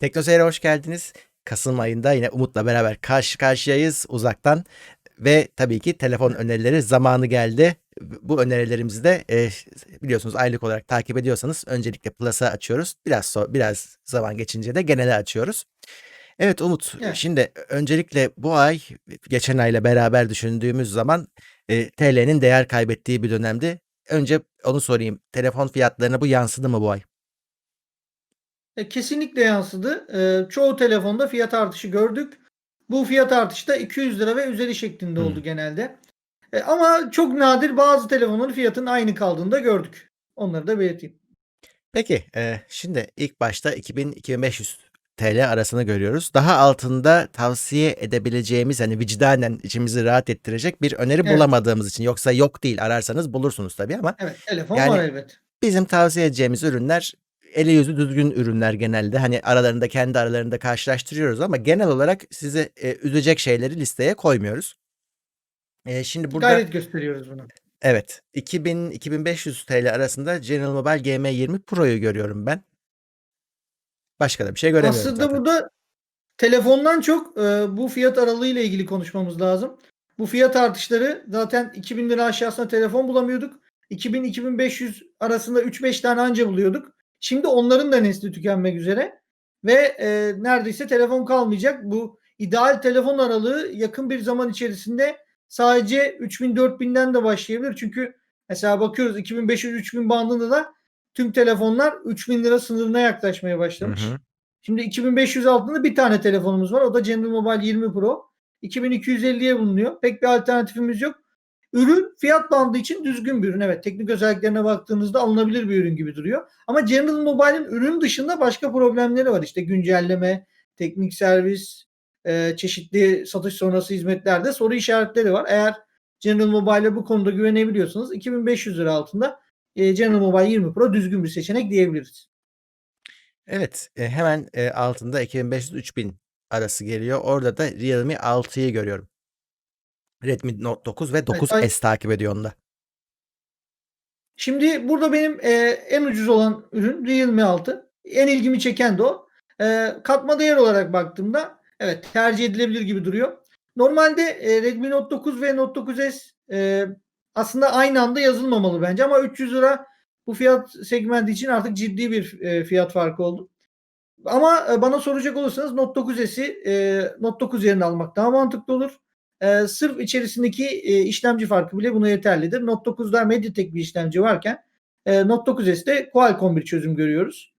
Teknoseyir'e hoş geldiniz. Kasım ayında yine Umut'la beraber karşı karşıyayız uzaktan. Ve tabii ki telefon önerileri zamanı geldi. Bu önerilerimizi de e, biliyorsunuz aylık olarak takip ediyorsanız öncelikle Plus'a açıyoruz. Biraz so biraz zaman geçince de genele açıyoruz. Evet Umut, Evet. şimdi öncelikle bu ay geçen ayla beraber düşündüğümüz zaman e, TL'nin değer kaybettiği bir dönemdi. Önce onu sorayım. Telefon fiyatlarına bu yansıdı mı bu ay? E, kesinlikle yansıdı. Eee, çoğu telefonda fiyat artışı gördük. Bu fiyat artışı da 200 lira ve üzeri şeklinde oldu Hımm. genelde. E, ama çok nadir bazı telefonların fiyatının aynı kaldığını da gördük. Onları da belirteyim. Peki, eee, şimdi ilk başta 2000-2500 TL arasını görüyoruz. Daha altında tavsiye edebileceğimiz, hani, vicdanen içimizi rahat ettirecek bir öneri Evet. bulamadığımız için yoksa yok değil, ararsanız bulursunuz tabii ama Evet, telefon yani var elbet. bizim tavsiye edeceğimiz ürünler eli yüzü düzgün ürünler genelde. Hani, aralarında kendi aralarında karşılaştırıyoruz ama genel olarak sizi, eee, üzecek şeyleri listeye koymuyoruz. Eee, şimdi burada Gayret gösteriyoruz buna. Evet, 2000-2500 TL arasında General Mobile GM20 Pro'yu görüyorum ben. Başka da bir şey göremiyorum Aslında zaten. burada telefondan çok, eee, bu fiyat aralığıyla ilgili konuşmamız lazım. Bu fiyat artışları zaten 2000 lira aşağısında telefon bulamıyorduk. 2000-2500 arasında 3-5 tane anca buluyorduk. Şimdi onların da nesli tükenmek üzere ve, eee, neredeyse telefon kalmayacak. Bu ideal telefon aralığı yakın bir zaman içerisinde sadece 3000-4000'den de başlayabilir. Çünkü mesela bakıyoruz 2500-3000 bandında da tüm telefonlar 3000 lira sınırına yaklaşmaya Hı başlamış. hı. Şimdi 2500 altında bir tane telefonumuz var. O da General Mobile 20 Pro. 2250'ye bulunuyor. Pek bir alternatifimiz yok. Ürün fiyat bandı için düzgün bir ürün. Evet, teknik özelliklerine baktığınızda alınabilir bir ürün gibi duruyor. Ama General Mobile'in ürün dışında başka problemleri var. İşte güncelleme, teknik servis, eee, çeşitli satış sonrası hizmetlerde soru işaretleri var. Eğer General Mobile'e bu konuda güvenebiliyorsanız 2500 lira altında, eee, General Mobile 20 Pro düzgün bir seçenek diyebiliriz. Evet, eee, hemen, eee, altında 2500-3000 arası geliyor. Orada da Realme 6'yı görüyorum. Redmi Note 9 ve Evet, 9S takip ediyor onda. Şimdi burada benim, eee, en ucuz olan ürün Realme 6. En ilgimi çeken de o. Eee, katma değer olarak baktığımda evet, tercih edilebilir gibi duruyor. Normalde, eee, Redmi Note 9 ve Note 9S, eee, aslında aynı anda yazılmamalı bence ama 300 lira bu fiyat segmenti için artık ciddi bir, eee, fiyat farkı oldu. Ama, eee, bana soracak olursanız Note 9S'i, eee, Note 9 yerine almak daha mantıklı olur. Eee, sırf içerisindeki, eee, işlemci farkı bile buna yeterlidir. Note 9'da Mediatek bir işlemci varken, eee, Note 9S'te Qualcomm bir çözüm görüyoruz.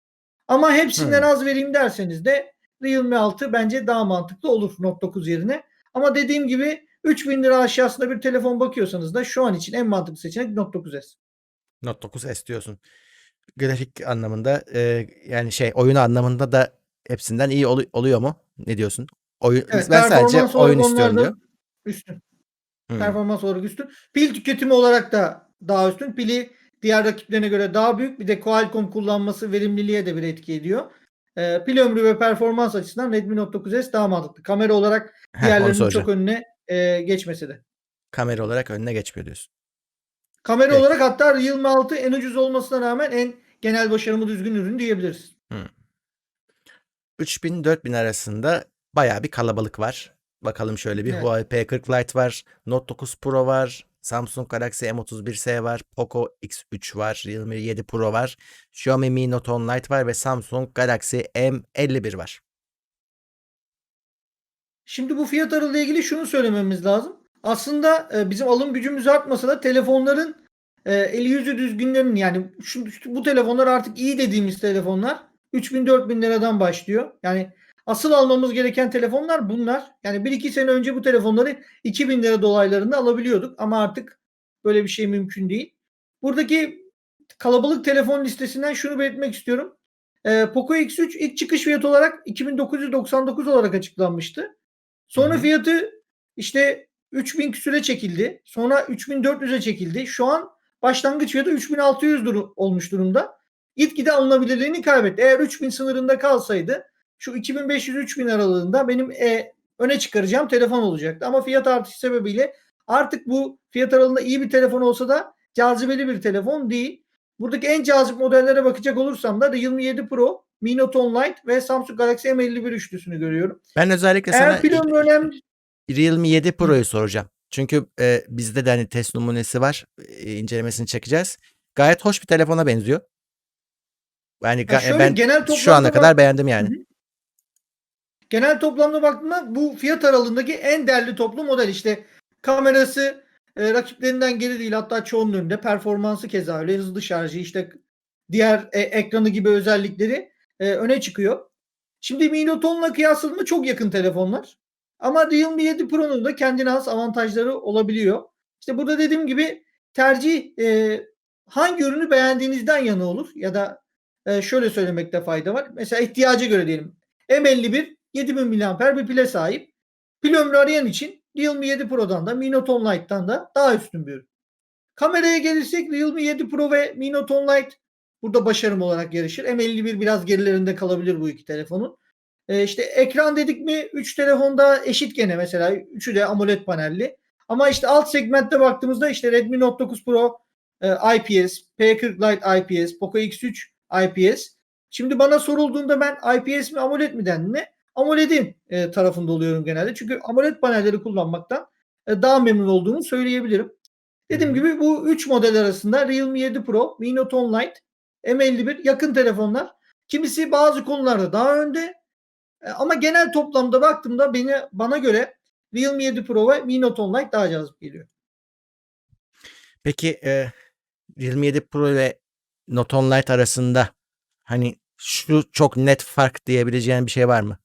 Ama hepsinden Hımm. az vereyim derseniz de Realme 6 bence daha mantıklı olur Note 9 yerine. Ama dediğim gibi 3000 lira aşağısında bir telefon bakıyorsanız da şu an için en mantıklı seçenek Note 9S. Note 9S diyorsun. Grafik anlamında, eee, yani, şey, oyun anlamında da hepsinden iyi olu oluyor mu? Ne diyorsun? Oyun Evet, ben sadece oyun istiyorum diyor. Üstün. Hımm. Performans olarak üstün. Pil tüketimi olarak da daha üstün. Pili diğer rakiplerine göre daha büyük. Bir de Qualcomm kullanması verimliliğe de bir etki ediyor. Eee, pil ömrü ve performans açısından Redmi Note 9S daha mantıklı. Kamera olarak diğerlerinin çok önüne, eee, geçmese de. Kamera olarak önüne geçmiyor diyorsun. Kamera Peki. olarak hatta Realme 6 en ucuz olmasına rağmen en genel başarımı düzgün ürün diyebiliriz. Hımm. 3000-4000 arasında bayağı bir kalabalık var. Bakalım şöyle bir Evet. Huawei P40 Lite var, Note 9 Pro var, Samsung Galaxy M31s var, Poco X3 var, Realme 7 Pro var, Xiaomi Mi Note 10 Lite var ve Samsung Galaxy M51 var. Şimdi bu fiyat aralığıyla ilgili şunu söylememiz lazım. Aslında, eee, bizim alım gücümüz artmasa da telefonların, eee, eli yüzü düzgünlerinin yani şu bu telefonlar artık iyi dediğimiz telefonlar 3000 liradan başlıyor. Yani asıl almamız gereken telefonlar bunlar. Yani 1-2 sene önce bu telefonları 2000 lira dolaylarında alabiliyorduk ama artık böyle bir şey mümkün değil. Buradaki kalabalık telefon listesinden şunu belirtmek istiyorum. Eee, Poco X3 ilk çıkış fiyatı olarak 2999 olarak açıklanmıştı. Sonra hı. fiyatı işte 3000 küsüre çekildi. Sonra 3400'e çekildi. Şu an başlangıç fiyatı 3600 duru olmuş durumda. Gitgide alınabilirliğini kaybetti. Eğer 3000 sınırında kalsaydı şu 2500-3000 aralığında benim, eee, öne çıkaracağım telefon olacaktı. Ama fiyat artışı sebebiyle artık bu fiyat aralığında iyi bir telefon olsa da cazibeli bir telefon değil. Buradaki en cazip modellere bakacak olursam da Realme 7 Pro Mi Note 10 Lite ve Samsung Galaxy M51 üçlüsünü görüyorum. Ben özellikle Eğer sana ömrü önemli Realme 7 Pro'yu soracağım. Çünkü e, bizde de hani test numunesi var. E, incelemesini çekeceğiz. Gayet hoş bir telefona benziyor. Yani Ya ga- şöyle ben genel şu ana kadar bak- beğendim yani. Hı hı. Genel toplamda baktığımda bu fiyat aralığındaki en değerli toplu model işte kamerası e, rakiplerinden geri değil hatta çoğunun önünde performansı keza öyle hızlı şarjı işte diğer e, ekranı gibi özellikleri e, öne çıkıyor. Şimdi Mi Note 10'la kıyasladığında çok yakın telefonlar. Ama Realme 7 Pro'nun da kendine has avantajları olabiliyor. İşte burada dediğim gibi tercih e, hangi ürünü beğendiğinizden yana olur ya da e, şöyle söylemekte fayda var. Mesela ihtiyaca göre diyelim. M51 7000 mAh bir pile sahip. Pil ömrü arayan için Realme 7 Pro'dan da Mi Note 10 Lite'dan da daha üstün bir ürün. Kameraya gelirsek Realme 7 Pro ve Mi Note 10 Lite burada başarım olarak yarışır. M51 biraz gerilerinde kalabilir bu iki telefonun. Ee, işte ekran dedik mi 3 telefonda eşit gene mesela. Üçü de AMOLED panelli. Ama işte alt segmentte baktığımızda işte Redmi Note 9 Pro e, IPS, P40 Lite IPS, Poco X3 IPS. Şimdi bana sorulduğunda ben IPS mi AMOLED mi dendiğinde AMOLED'in e, tarafında oluyorum genelde. Çünkü AMOLED panelleri kullanmaktan e, daha memnun olduğumu söyleyebilirim. Dediğim gibi bu 3 model arasında Realme 7 Pro, Mi Note 10 Lite, M51 yakın telefonlar. Kimisi bazı konularda daha önde e, ama genel toplamda baktığımda beni bana göre Realme 7 Pro ve Mi Note 10 Lite daha cazip geliyor. Peki e, Realme 7 Pro ile Note 10 Lite arasında hani şu çok net fark diyebileceğin bir şey var mı?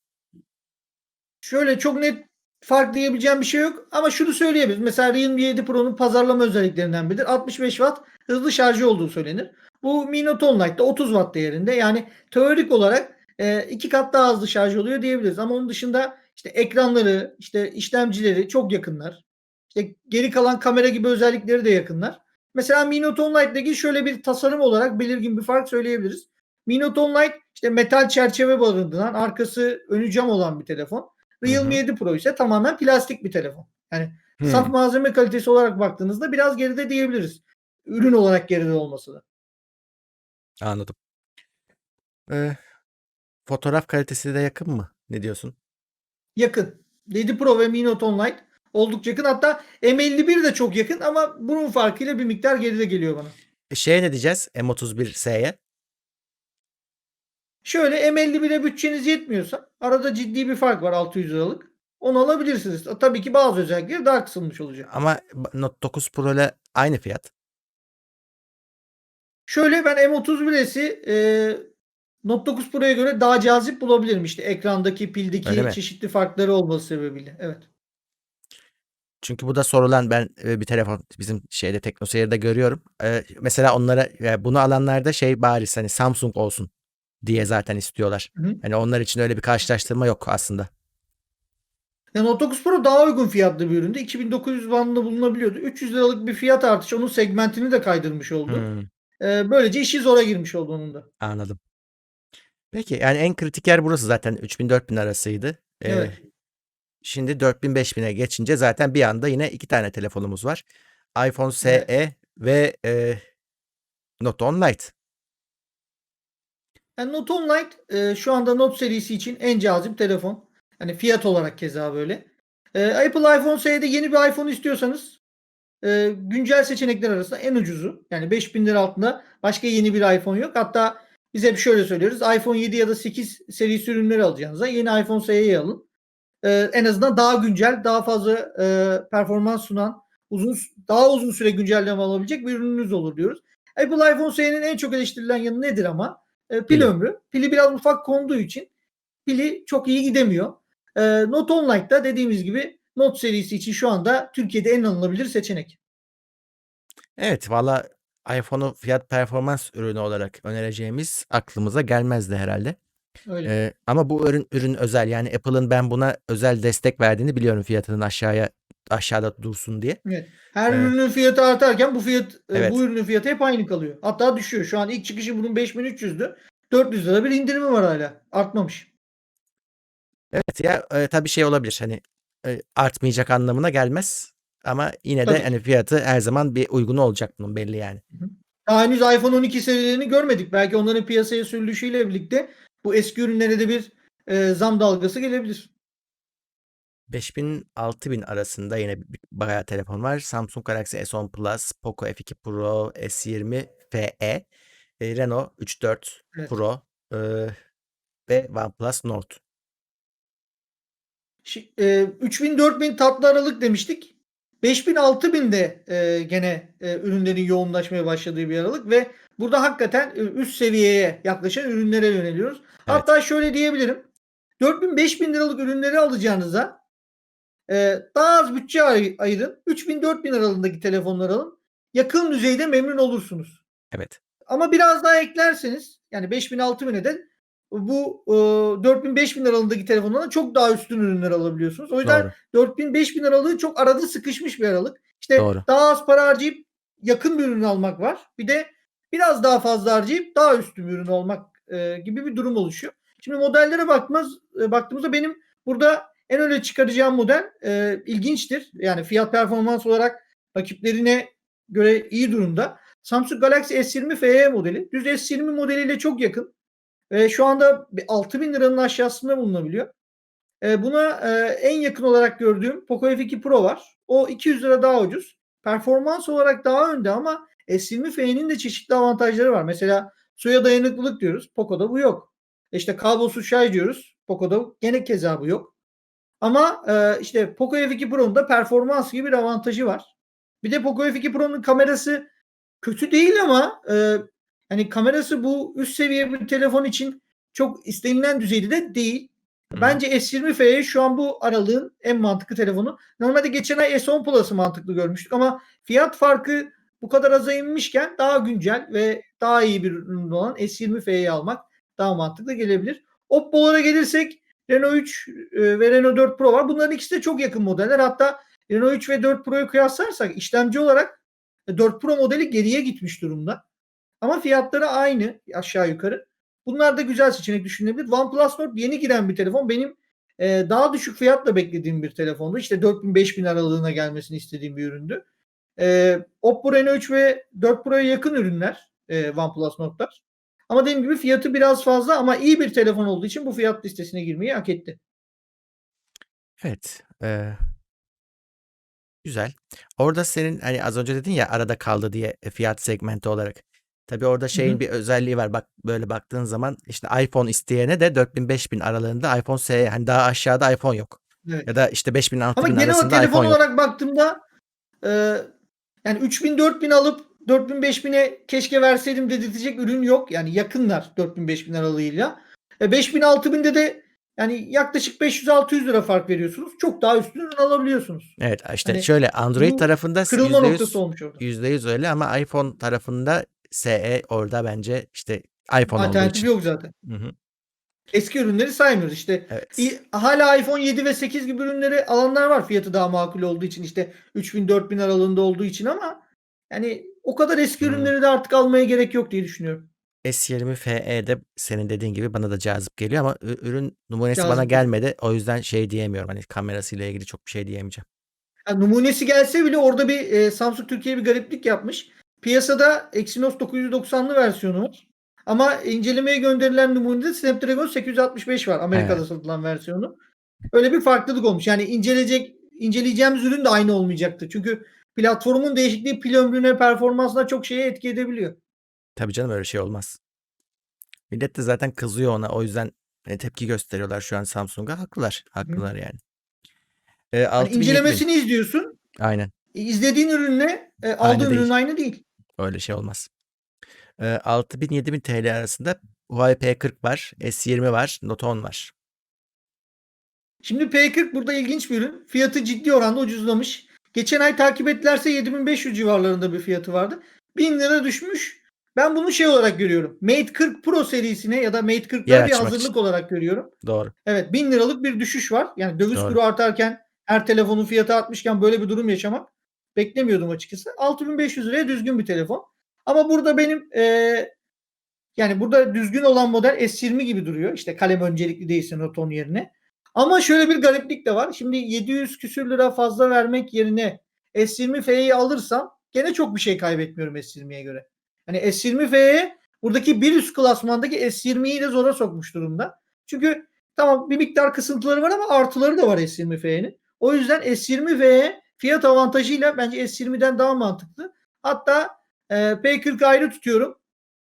Şöyle çok net fark diyebileceğim bir şey yok ama şunu söyleyebiliriz. Mesela Realme 7 Pro'nun pazarlama özelliklerinden biridir. 65 Watt hızlı şarjı olduğu söylenir. Bu Mi Note 10 Lite'da 30 Watt değerinde. Yani teorik olarak e, iki kat daha hızlı şarj oluyor diyebiliriz. Ama onun dışında işte ekranları, işte işlemcileri çok yakınlar. İşte geri kalan kamera gibi özellikleri de yakınlar. Mesela Mi Note 10 Lite'deki şöyle bir tasarım olarak belirgin bir fark söyleyebiliriz. Mi Note 10 Lite işte metal çerçeve barındıran, arkası önü cam olan bir telefon. Realme Hı hı. 7 Pro ise tamamen plastik bir telefon. Yani Hmm. saf malzeme kalitesi olarak baktığınızda biraz geride diyebiliriz. Ürün olarak geride olması da. Anladım. E, fotoğraf kalitesi de yakın mı? Ne diyorsun? Yakın. 7 Pro ve Mi Note 10 Lite oldukça yakın. Hatta M51 de çok yakın ama bunun farkıyla bir miktar geride geliyor bana. Şeye ne diyeceğiz? M31S'ye. Şöyle M51'e bütçeniz yetmiyorsa arada ciddi bir fark var 600 liralık. Onu alabilirsiniz. Tabii ki bazı özellikleri daha kısılmış olacak. Ama Note 9 Pro ile aynı fiyat. Şöyle ben M31S'i e, Note 9 Pro'ya göre daha cazip bulabilirim. İşte ekrandaki, pildeki çeşitli farkları olması sebebiyle. Evet. Çünkü bu da sorulan ben e, bir telefon bizim şeyde TeknoSeyir'de görüyorum. E, mesela onlara e, bunu alanlarda şey bariz hani Samsung olsun diye zaten istiyorlar. Hı hı. Hani onlar için öyle bir karşılaştırma yok aslında. Yani Note 9 Pro daha uygun fiyatlı bir üründü. 2900 bandında bulunabiliyordu. 300 liralık bir fiyat artışı onun segmentini de kaydırmış oldu. Hmm, E, böylece işi zora girmiş oldu onun da. anladım. Peki yani en kritik yer burası zaten 3000-4000 arasıydı. E, Evet. şimdi 4000-5000'e geçince zaten bir anda yine iki tane telefonumuz var. iPhone SE Evet. ve e, Note 10 Lite. Yani Note 10 Lite e, şu anda Note serisi için en cazip telefon. Hani fiyat olarak keza böyle. E, Apple iPhone SE'de yeni bir iPhone istiyorsanız e, güncel seçenekler arasında en ucuzu. Yani 5000 lira altında başka yeni bir iPhone yok. Hatta biz hep şöyle söylüyoruz. iPhone 7 ya da 8 serisi ürünleri alacağınıza yeni iPhone SE'yi alın. E, en azından daha güncel, daha fazla e, performans sunan, uzun daha uzun süre güncelleme alabilecek bir ürününüz olur diyoruz. Apple iPhone SE'nin en çok eleştirilen yanı nedir ama? E, pil Pili. ömrü. Pili biraz ufak konduğu için pili çok iyi gidemiyor. E, Note 10 Lite'da dediğimiz gibi Note serisi için şu anda Türkiye'de en alınabilir seçenek. Evet valla iPhone'u fiyat performans ürünü olarak önereceğimiz aklımıza gelmezdi herhalde. Öyle. Ee, ama bu ürün ürün özel yani Apple'ın ben buna özel destek verdiğini biliyorum fiyatının aşağıya aşağıda dursun diye. Evet. Her Evet. ürünün fiyatı artarken bu fiyat e, Evet. bu ürünün fiyatı hep aynı kalıyor. Hatta düşüyor. Şu an ilk çıkışı bunun 5300'dü. 400 lira bir indirimi var hala. Artmamış. Evet ya e, tabii şey olabilir hani e, artmayacak anlamına gelmez ama yine de Tabii ki. hani fiyatı her zaman bir uygun olacak bunun belli yani. Hı hı. Daha henüz iPhone 12 serilerini görmedik. Belki onların piyasaya sürülüşüyle birlikte bu eski ürünlere de bir e, zam dalgası gelebilir. 5000-6000 arasında yine bayağı telefon var. Samsung Galaxy S10 Plus, Poco F2 Pro, S20 FE, e, Renault 3.4 Evet. Pro e, ve OnePlus Nord. Şi- e, 3000-4000 tatlı aralık demiştik. 5000-6000'de e, gene e, ürünlerin yoğunlaşmaya başladığı bir aralık ve burada hakikaten üst seviyeye yaklaşan ürünlere yöneliyoruz. Hatta şöyle diyebilirim. 4000-5000 liralık ürünleri alacağınıza e, daha az bütçe ay- ayırın. 3000-4000 aralığındaki telefonları alın. Yakın düzeyde memnun olursunuz. Evet. Ama biraz daha eklerseniz yani 5000 6000'e de bu e, 4000 5000 aralığındaki telefonlardan çok daha üstün ürünler alabiliyorsunuz. O yüzden Doğru. 4000 5000 aralığı çok arada sıkışmış bir aralık. İşte Doğru. daha az para harcayıp yakın bir ürün almak var. Bir de biraz daha fazla harcayıp daha üstün ürün almak e, gibi bir durum oluşuyor. Şimdi modellere bakmaz e, baktığımızda benim burada en öne çıkaracağım model e, ilginçtir. Yani fiyat performans olarak rakiplerine göre iyi durumda. Samsung Galaxy S20 FE modeli. Düz S20 modeliyle çok yakın. Ve şu anda bir 6000 liranın aşağısında bulunabiliyor. E, buna e, en yakın olarak gördüğüm Poco F2 Pro var. O 200 lira daha ucuz. Performans olarak daha önde ama S20 FE'nin de çeşitli avantajları var. Mesela suya dayanıklılık diyoruz. Poco'da bu yok. İşte kablosuz şarj diyoruz. Poco'da gene keza bu yok. Ama e, işte Poco F2 Pro'nun da performans gibi bir avantajı var. Bir de Poco F2 Pro'nun kamerası kötü değil ama e, hani kamerası bu üst seviye bir telefon için çok istenilen düzeyde de değil. Hı. Bence S20 FE şu an bu aralığın en mantıklı telefonu. Normalde geçen ay S10 Plus'ı mantıklı görmüştük ama fiyat farkı bu kadar aza inmişken daha güncel ve daha iyi bir ürün olan S20 FE'yi almak daha mantıklı gelebilir. Oppo'lara gelirsek Renault 3 e, ve Renault 4 Pro var. Bunların ikisi de çok yakın modeller. Hatta Renault 3 ve 4 Pro'yu kıyaslarsak işlemci olarak e, 4 Pro modeli geriye gitmiş durumda. Ama fiyatları aynı aşağı yukarı. Bunlar da güzel seçenek düşünülebilir. OnePlus Nord yeni giren bir telefon. Benim e, daha düşük fiyatla beklediğim bir telefondu. İşte 4000-5000 aralığına gelmesini istediğim bir üründü. E, Oppo Reno 3 ve 4 Pro'ya yakın ürünler e, OnePlus Nord'lar. Ama dediğim gibi fiyatı biraz fazla ama iyi bir telefon olduğu için bu fiyat listesine girmeyi hak etti. Evet. e, güzel. Orada senin hani az önce dedin ya arada kaldı diye fiyat segmenti olarak. Tabii orada şeyin hı. bir özelliği var. Bak böyle baktığın zaman işte iPhone isteyene de 4000-5000 aralığında iPhone SE hani daha aşağıda iPhone yok. Evet. Ya da işte 5000-6000 Ama genel arasında telefon iPhone yok. olarak baktığımda e, yani 3000 4000 alıp 4000 5000'e keşke verseydim dedirtecek ürün yok. Yani yakınlar 4000 5000 aralığıyla. E, 5000 6000'de de yani yaklaşık 500-600 lira fark veriyorsunuz. Çok daha üstün ürün alabiliyorsunuz. Evet işte Hani şöyle Android bu tarafında Kırılma %100 noktası olmuş orada. %100 öyle ama iPhone tarafında SE orada bence işte iPhone olduğu Alternatif için. yok zaten. Hı hı. Eski ürünleri saymıyoruz. İşte Evet. İ- hala iPhone 7 ve 8 gibi ürünleri alanlar var fiyatı daha makul olduğu için işte 3000 4000 aralığında olduğu için ama yani o kadar eski Hmm. ürünleri de artık almaya gerek yok diye düşünüyorum. S20 FE'de senin dediğin gibi bana da cazip geliyor ama ü- ürün numunesi bana Cazip geliyor. gelmedi. O yüzden şey diyemiyorum. Hani kamerasıyla ilgili çok bir şey diyemeyeceğim. Yani numunesi gelse bile orada bir e, Samsung Türkiye bir gariplik yapmış. Piyasada Exynos 990'lı versiyonu var. Ama incelemeye gönderilen numunede Snapdragon 865 var Amerika'da Evet. satılan versiyonu. Öyle bir farklılık olmuş. Yani inceleyecek inceleyeceğimiz ürün de aynı olmayacaktı. Çünkü platformun değişikliği pil ömrüne, performansına çok şeye etki edebiliyor. Tabii canım öyle şey olmaz. Millet de zaten kızıyor ona. O yüzden hani tepki gösteriyorlar şu an Samsung'a. Haklılar. Haklılar yani. E, 6000 7000. incelemesini izliyorsun. Aynen. E, izlediğin ürünle e, aldığın değil. ürün aynı değil. Öyle şey olmaz. E, 6000-7000 TL arasında Huawei P40 var. S20 var. Note 10 var. Şimdi P40 burada ilginç bir ürün. Fiyatı ciddi oranda ucuzlamış. Geçen ay takip ettilerse 7500 civarlarında bir fiyatı vardı. 1000 lira düşmüş. Ben bunu şey olarak görüyorum. Mate 40 Pro serisine ya da Mate 40'lara Yer bir açmak hazırlık için. olarak görüyorum. Doğru. Evet 1000 liralık bir düşüş var. Yani döviz Doğru. kuru artarken her telefonun fiyatı artmışken böyle bir durum yaşamak beklemiyordum açıkçası. 6500 liraya düzgün bir telefon. Ama burada benim eee, yani burada düzgün olan model S20 gibi duruyor. İşte kalem öncelikli değilse Note 10 yerine. Ama şöyle bir gariplik de var. Şimdi 700 küsür lira fazla vermek yerine S20 F'yi alırsam gene çok bir şey kaybetmiyorum S20'ye göre. Hani S20 F'ye buradaki bir üst klasmandaki S20'yi de zora sokmuş durumda. Çünkü tamam bir miktar kısıntıları var ama artıları da var S20F'nin. O yüzden S20F'ye fiyat avantajıyla bence S20'den daha mantıklı. Hatta e, P40 ayrı tutuyorum.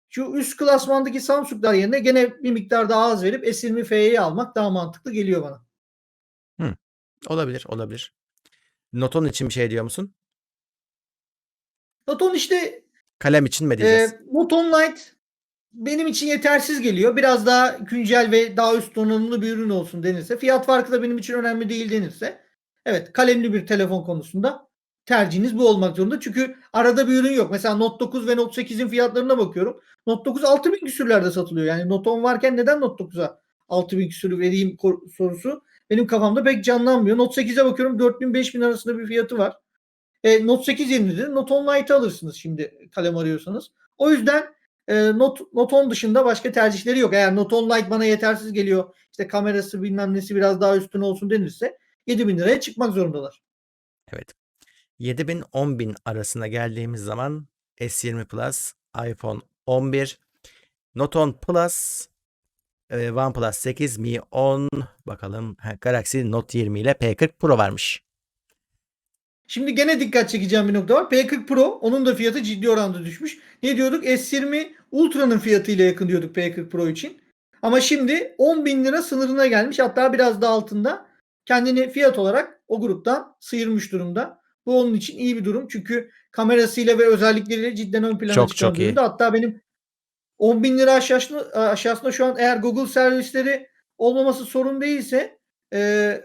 Şu üst klasmandaki Samsung'lar yerine gene bir miktar daha az verip S20F'yi almak daha mantıklı geliyor bana. Olabilir, olabilir. Noton için bir şey diyor musun? Noton işte Kalem için mi diyeceğiz? e, Noton Light benim için yetersiz geliyor. Biraz daha güncel ve daha üst donanımlı bir ürün olsun denirse. Fiyat farkı da benim için önemli değil denirse. Evet kalemli bir telefon konusunda tercihiniz bu olmak zorunda. Çünkü arada bir ürün yok. Mesela Note 9 ve Note 8'in fiyatlarına bakıyorum. Note 9 6000 küsürlerde satılıyor. Yani Note 10 varken neden Note 9'a 6000 küsürü vereyim sorusu benim kafamda pek canlanmıyor. Note 8'e bakıyorum 4000-5000 arasında bir fiyatı var. E, Note 8 yenidir. Note 10 Lite alırsınız şimdi kalem arıyorsanız. O yüzden e, Note, Note 10 dışında başka tercihleri yok. Eğer Note 10 Lite bana yetersiz geliyor işte kamerası bilmem nesi biraz daha üstün olsun denirse 7000 liraya çıkmak zorundalar. Evet. 7000 10000 arasına geldiğimiz zaman S20 Plus, iPhone 11, Note 10 Plus, e, OnePlus 8, Mi 10, bakalım Galaxy Note 20 ile P40 Pro varmış. Şimdi gene dikkat çekeceğim bir nokta var. P40 Pro onun da fiyatı ciddi oranda düşmüş. Ne diyorduk? S20 Ultra'nın fiyatıyla yakın diyorduk P40 Pro için. Ama şimdi 10 bin lira sınırına gelmiş. Hatta biraz daha altında. Kendini fiyat olarak o gruptan sıyırmış durumda. Bu onun için iyi bir durum. Çünkü kamerasıyla ve özellikleriyle cidden ön plana Çok, çıkan çok iyi. Hatta benim 10 bin lira aşağısında, aşağısında şu an eğer Google servisleri olmaması sorun değilse e,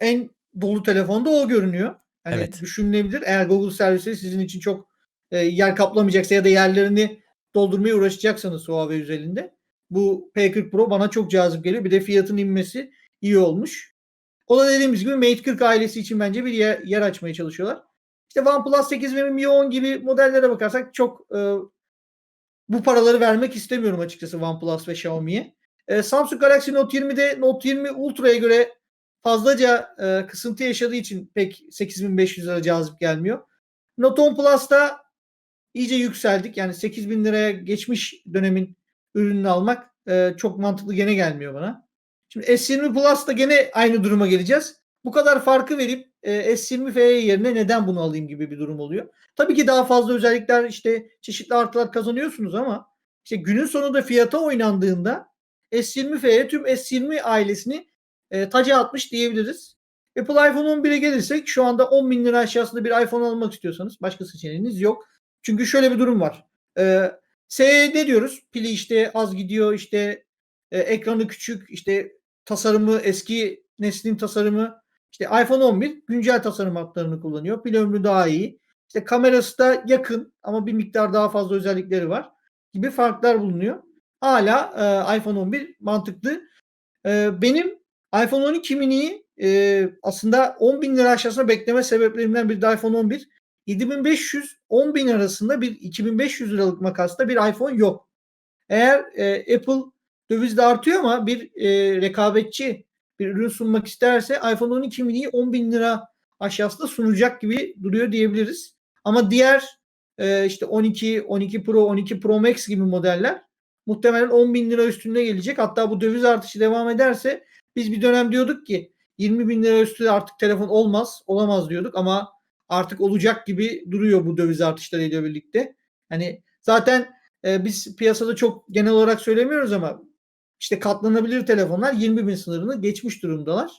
en dolu telefonda o görünüyor. Hani Evet. düşünülebilir. Eğer Google servisleri sizin için çok e, yer kaplamayacaksa ya da yerlerini doldurmaya uğraşacaksanız Huawei özelinde bu P40 Pro bana çok cazip geliyor. Bir de fiyatın inmesi iyi olmuş. O da dediğimiz gibi Mate 40 ailesi için bence bir yer, yer açmaya çalışıyorlar. İşte OnePlus 8 ve Mi 10 gibi modellere bakarsak çok e, bu paraları vermek istemiyorum açıkçası OnePlus ve Xiaomi'ye. E, Samsung Galaxy Note 20'de Note 20 Ultra'ya göre fazlaca e, kısıntı yaşadığı için pek 8500 lira cazip gelmiyor. Note 10 Plus'ta iyice yükseldik. Yani 8000 liraya geçmiş dönemin ürününü almak e, çok mantıklı gene gelmiyor bana. Şimdi S20 Plus'ta gene aynı duruma geleceğiz. Bu kadar farkı verip e, S20 FE yerine neden bunu alayım gibi bir durum oluyor. Tabii ki daha fazla özellikler işte çeşitli artılar kazanıyorsunuz ama işte günün sonunda fiyata oynandığında S20 FE tüm S20 ailesini e, taca atmış diyebiliriz. Apple iPhone 11'e gelirsek şu anda 10 bin lira aşağısında bir iPhone almak istiyorsanız başka seçeneğiniz yok. Çünkü şöyle bir durum var. E, SE ne diyoruz? Pili işte az gidiyor işte e, ekranı küçük işte tasarımı eski neslin tasarımı işte iPhone 11 güncel tasarım hatlarını kullanıyor. Pil ömrü daha iyi. İşte kamerası da yakın ama bir miktar daha fazla özellikleri var gibi farklar bulunuyor. Hala e, iPhone 11 mantıklı. E, benim iPhone 12 mini'yi e, aslında 10 bin lira aşağısına bekleme sebeplerimden biri de iPhone 11. 7500 10 bin arasında bir 2500 liralık makasta bir iPhone yok. Eğer e, Apple döviz de artıyor ama bir e, rekabetçi bir ürün sunmak isterse iPhone 12 mini'yi 10 bin lira aşağısında sunacak gibi duruyor diyebiliriz. Ama diğer e, işte 12, 12 Pro, 12 Pro Max gibi modeller muhtemelen 10 bin lira üstünde gelecek. Hatta bu döviz artışı devam ederse biz bir dönem diyorduk ki 20 bin lira üstü artık telefon olmaz, olamaz diyorduk ama artık olacak gibi duruyor bu döviz artışlarıyla birlikte. Hani zaten e, biz piyasada çok genel olarak söylemiyoruz ama işte katlanabilir telefonlar 20 bin sınırını geçmiş durumdalar.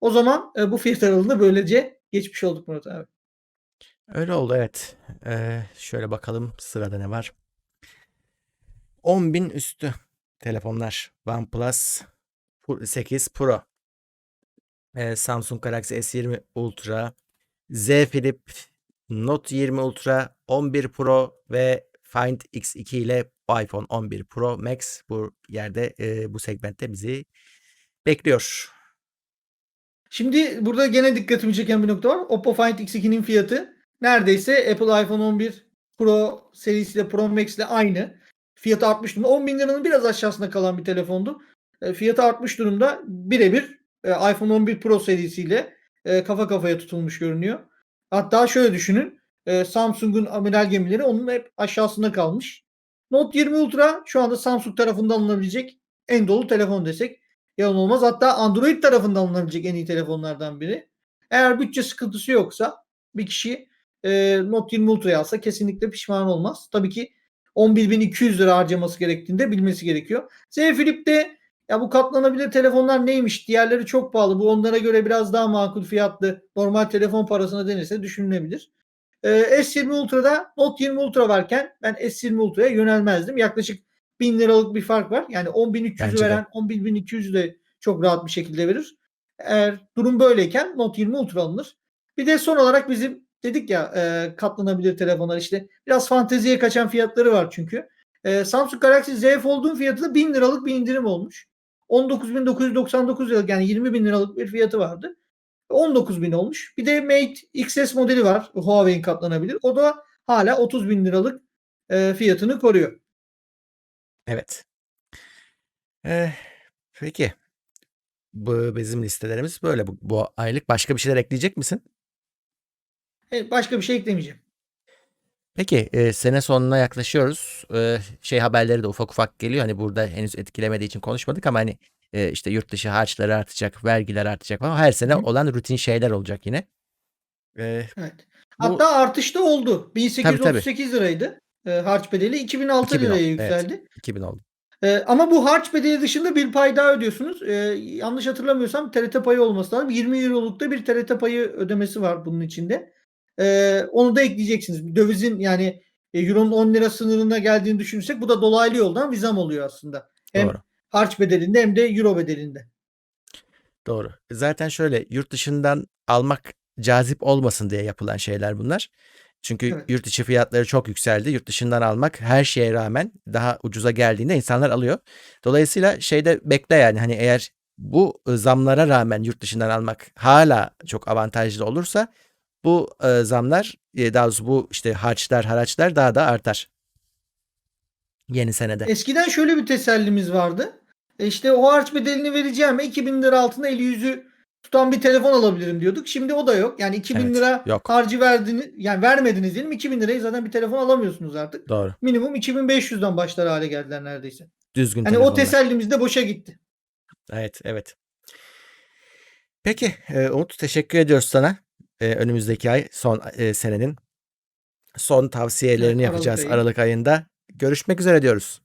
O zaman e, bu fiyat aralığında böylece geçmiş olduk Murat abi. Öyle oldu evet. Ee, şöyle bakalım sırada ne var. 10.000 üstü telefonlar. OnePlus 8 Pro. Ee, Samsung Galaxy S20 Ultra. Z Flip Note 20 Ultra 11 Pro ve Find X2 ile iPhone 11 Pro Max bu yerde e, bu segmentte bizi bekliyor. Şimdi burada gene dikkatimi çeken bir nokta var. Oppo Find X2'nin fiyatı neredeyse Apple iPhone 11 Pro serisiyle Pro Max ile aynı. Fiyatı artmış durumda. 10 bin liranın biraz aşağısında kalan bir telefondu. E, fiyatı artmış durumda. Birebir e, iPhone 11 Pro serisiyle e, kafa kafaya tutulmuş görünüyor. Hatta şöyle düşünün. E, Samsung'un amiral gemileri onun hep aşağısında kalmış. Note 20 Ultra şu anda Samsung tarafından alınabilecek en dolu telefon desek yalan olmaz. Hatta Android tarafından alınabilecek en iyi telefonlardan biri. Eğer bütçe sıkıntısı yoksa bir kişi e, Note 20 Ultra'yı alsa kesinlikle pişman olmaz. Tabii ki 11.200 lira harcaması gerektiğini de bilmesi gerekiyor. Z Flip de ya bu katlanabilir telefonlar neymiş? Diğerleri çok pahalı. Bu onlara göre biraz daha makul fiyatlı. Normal telefon parasına denirse düşünülebilir. Ee, S20 Ultra'da Note 20 Ultra varken ben S20 Ultra'ya yönelmezdim. Yaklaşık 1000 liralık bir fark var. Yani 10.300'ü Bence de. veren 11.200'ü de çok rahat bir şekilde verir. Eğer durum böyleyken Note 20 Ultra alınır. Bir de son olarak bizim dedik ya e, katlanabilir telefonlar işte biraz fanteziye kaçan fiyatları var çünkü. E, Samsung Galaxy Z Fold'un fiyatı da 1000 liralık bir indirim olmuş. 19.999 liralık yani 20 bin liralık bir fiyatı vardı. 19 bin olmuş. Bir de Mate XS modeli var. Huawei'in katlanabilir. O da hala 30 bin liralık e, fiyatını koruyor. Evet. Eh, peki. Bu bizim listelerimiz böyle bu, bu aylık. Başka bir şeyler ekleyecek misin? E, başka bir şey eklemeyeceğim. Peki e, sene sonuna yaklaşıyoruz. E, şey haberleri de ufak ufak geliyor. Hani burada henüz etkilemediği için konuşmadık ama hani e, işte yurt dışı harçları artacak, vergiler artacak falan. Her sene Hı. olan rutin şeyler olacak yine. E, Evet. bu Hatta artış da oldu. tabii tabii 1838 liraydı e, harç bedeli. 2006 2010 liraya evet yükseldi. 2000 oldu. E, ama bu harç bedeli dışında bir pay daha ödüyorsunuz. E, yanlış hatırlamıyorsam TRT payı olması lazım. 20 eurolukta bir TRT payı ödemesi var bunun içinde. E, onu da ekleyeceksiniz. Dövizin yani e, euronun 10 lira sınırına geldiğini düşünürsek bu da dolaylı yoldan vizam oluyor aslında. Hem Doğru. Harç bedelinde hem de euro bedelinde. Doğru. Zaten şöyle yurt dışından almak cazip olmasın diye yapılan şeyler bunlar. Çünkü Evet. yurt içi fiyatları çok yükseldi. Yurt dışından almak her şeye rağmen daha ucuza geldiğinde insanlar alıyor. Dolayısıyla şeyde bekle yani hani eğer bu e, zamlara rağmen yurt dışından almak hala çok avantajlı olursa bu e, zamlar e, daha doğrusu bu işte harçlar haraçlar daha da artar yeni senede. Eskiden şöyle bir tesellimiz vardı. E işte o harç bedelini vereceğim 2000 lira altında eli yüzü tutan bir telefon alabilirim diyorduk. Şimdi o da yok. Yani 2000 Evet lira yok harcı verdiniz yani vermediniz diyelim 2000 lirayı zaten bir telefon alamıyorsunuz artık. doğru. Minimum 2500'den başlar hale geldiler neredeyse. Düzgün Hani o tesellimiz de boşa gitti. Evet evet. Peki e, Umut teşekkür ediyoruz sana. E, önümüzdeki ay son senenin son Evet tavsiyelerini Aralık yapacağız ayı. Aralık ayında. Görüşmek üzere diyoruz.